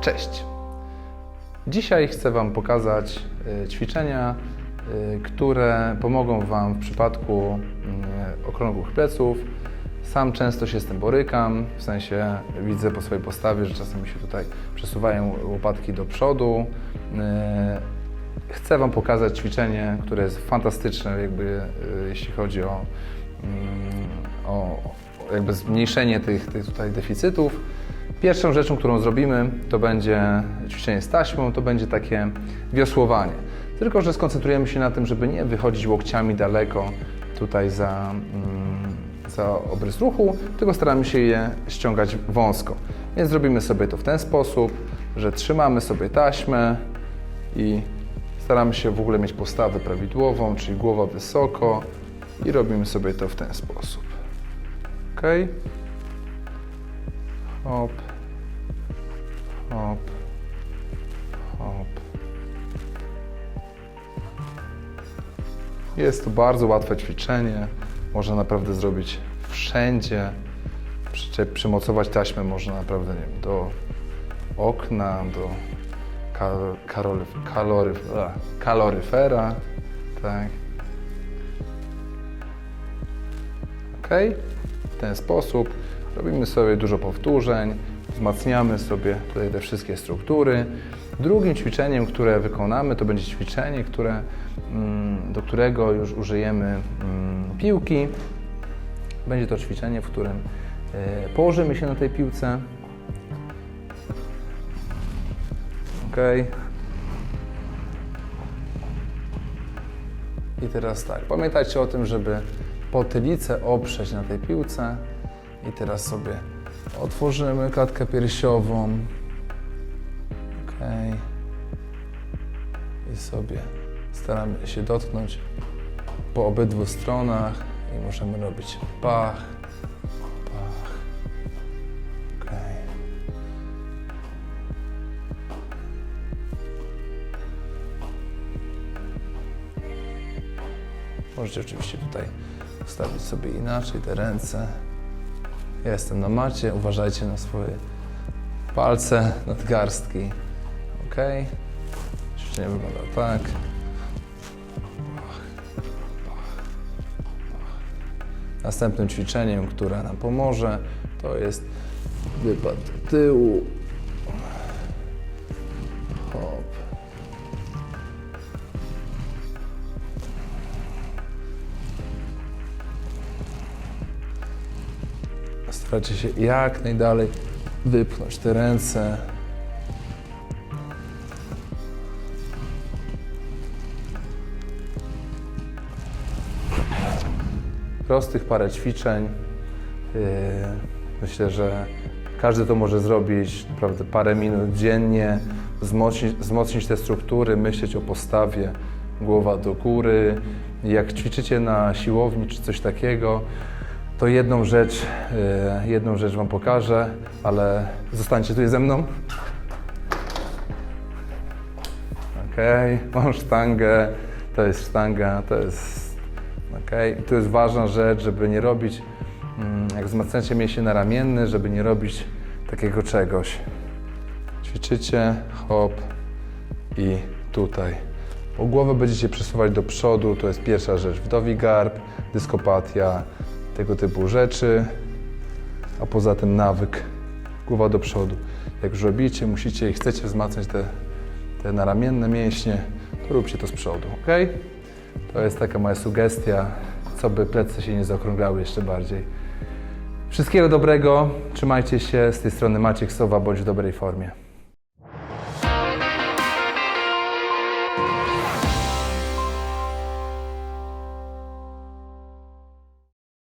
Cześć! Dzisiaj chcę Wam pokazać y, ćwiczenia, y, które pomogą Wam w przypadku y, okrągłych pleców. Sam często się z tym borykam, w sensie widzę po swojej postawie, że czasem mi się tutaj przesuwają łopatki do przodu. Y, Chcę Wam pokazać ćwiczenie, które jest fantastyczne, jakby jeśli chodzi mm, o o jakby zmniejszenie tych, tych tutaj deficytów. Pierwszą rzeczą, którą zrobimy, to będzie ćwiczenie z taśmą, to będzie takie wiosłowanie. Tylko, że skoncentrujemy się na tym, żeby nie wychodzić łokciami daleko tutaj za, mm, za obrys ruchu, tylko staramy się je ściągać wąsko. Więc zrobimy sobie to w ten sposób, że trzymamy sobie taśmę i staramy się w ogóle mieć postawę prawidłową, czyli głowa wysoko i robimy sobie to w ten sposób. Ok. Hop. Hop. Hop. Jest to bardzo łatwe ćwiczenie. Można naprawdę zrobić wszędzie. Przy, przymocować taśmę można naprawdę nie wiem, do okna, do kal, karoly, kalory, a, kaloryfera. Tak. Ok? W ten sposób robimy sobie dużo powtórzeń, wzmacniamy sobie tutaj te wszystkie struktury. Drugim ćwiczeniem, które wykonamy, to będzie ćwiczenie, które, mm, do którego już użyjemy mm, piłki. Będzie to ćwiczenie, w którym e, położymy się na tej piłce. Ok. I teraz tak, pamiętajcie o tym, żeby potylicę oprzeć na tej piłce. I teraz sobie otworzymy klatkę piersiową. Ok. I sobie staramy się dotknąć po obydwu stronach i możemy robić pach, pach. Ok. Możecie oczywiście tutaj ustawić sobie inaczej te ręce. Ja jestem na macie, uważajcie na swoje palce, nadgarstki. Ok. Ćwiczenie wygląda tak. Następnym ćwiczeniem, które nam pomoże, to jest wypad do tyłu. Starajcie się jak najdalej wypchnąć te ręce. Prostych parę ćwiczeń. Yy, Myślę, że każdy to może zrobić naprawdę parę minut dziennie, wzmocnić, wzmocnić te struktury, myśleć o postawie, głowa do góry. Jak ćwiczycie na siłowni czy coś takiego, to jedną rzecz, yy, jedną rzecz Wam pokażę, ale zostańcie tutaj ze mną. Okej, mam sztangę, to jest sztanga, to jest... Okej, tu jest ważna rzecz, żeby nie robić, mm, jak wzmacniacie mięśnie naramienne, żeby nie robić takiego czegoś. Ćwiczycie, hop i tutaj. Po głowę będziecie przesuwać do przodu, to jest pierwsza rzecz. Wdowi garb, dyskopatia, tego typu rzeczy, a poza tym nawyk, głowa do przodu. Jak już robicie, musicie i chcecie wzmacniać te, te naramienne mięśnie, to róbcie to z przodu, ok? To jest taka moja sugestia, co by plecy się nie zaokrąglały jeszcze bardziej. Wszystkiego dobrego, trzymajcie się, z tej strony Maciek Sowa, bądź w dobrej formie.